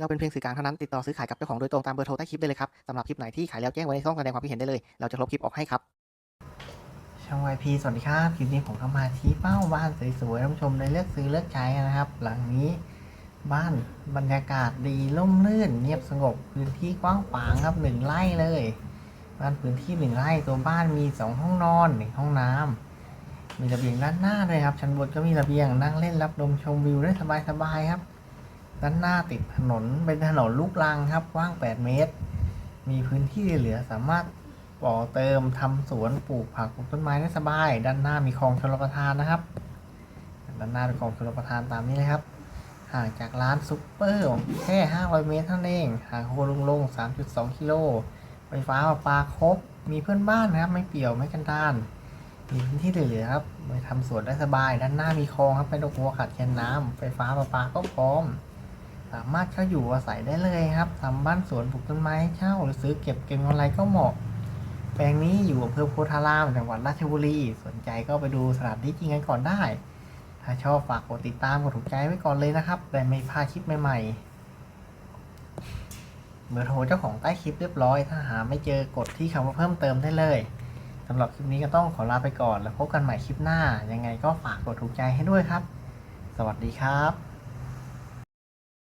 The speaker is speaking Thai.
เราเป็นเพียงสื่อกลางเท่านั้นติดต่อซื้อขายกับเจ้าของโดยตรงตามเบอร์โทรใต้คลิปได้เลยครับสำหรับคลิปไหนที่ขายแล้วแจ้งไว้ในช่องแสดงความคิดเห็นได้เลย เราจะลบคลิปออกให้ครับช่องวพีสวัสดีครับคลิปนี้ผมก็มาชี้เป้าบ้านสวยๆท่านผู้ชมได้เลือกซื้อเลือกใช้นะครับ หลังนี้บ้านบรรยากาศดีร่มรื่น เงียบสงบพื้นที่กว้างขวางครับหนึ่งไร่เลย บ้านพื้นที่หนึ่งไร่ตัวบ้านมีสองห้องนอนหนึ่งห้องน้ำมีระเบียงด้านหน้าด้วยครับชั้นบนก็มีระเบียงนั่งเล่นรับลมชมวิวได้สบายๆครับ ด้านหน้าติดถนนเป็นถนนลูกรังครับกว้าง 8 เมตร มีพื้นที่เหลือสามารถก่อเติมทำสวนปลูกผักปลูกต้นไม้ได้สบาย ด้านหน้ามีคลองชลประทานนะครับ ด้านหน้าเป็นคลองชลประทานตามนี้เลยครับห่างจากร้านซุปเปอร์แค่ 500 เมตรเท่านั้นเองห่างโคลงลง 3.2 กิโล ไฟฟ้าประปาครบ มีเพื่อนบ้านนะครับ ไม่เปี่ยวไม่กันดาน มีพื้นที่เหลือครับไปทำสวนได้สบาย ด้านหน้ามีคลองครับไม่ต้องกลัวขาดแคลนน้ำไฟฟ้าประปลาก็พร้อม สามารถเข้าอยู่อาศัยได้เลยครับทำบ้านสวนปลูกต้นไม้เช่าหรือซื้อเก็บเก็งอะไรก็เหมาะ แปลงนี้อยู่อำเภอโพธาราม จังหวัดราชบุรี สนใจก็ไปดูสถานที่จริงกันก่อนได้ ถ้าชอบฝากกดติดตามกดถูกใจไว้ก่อนเลยนะครับแต่ไม่พลาดคลิปใหม่ๆเบอร์โทรเจ้าของใต้คลิปเรียบร้อย ถ้าหาไม่เจอกดที่คำว่าเพิ่มเติมได้เลยสำหรับคลิปนี้ก็ต้องขอลาไปก่อน แล้วพบกันใหม่คลิปหน้า ยังไงก็ฝากกดถูกใจให้ด้วยครับ สวัสดีครับ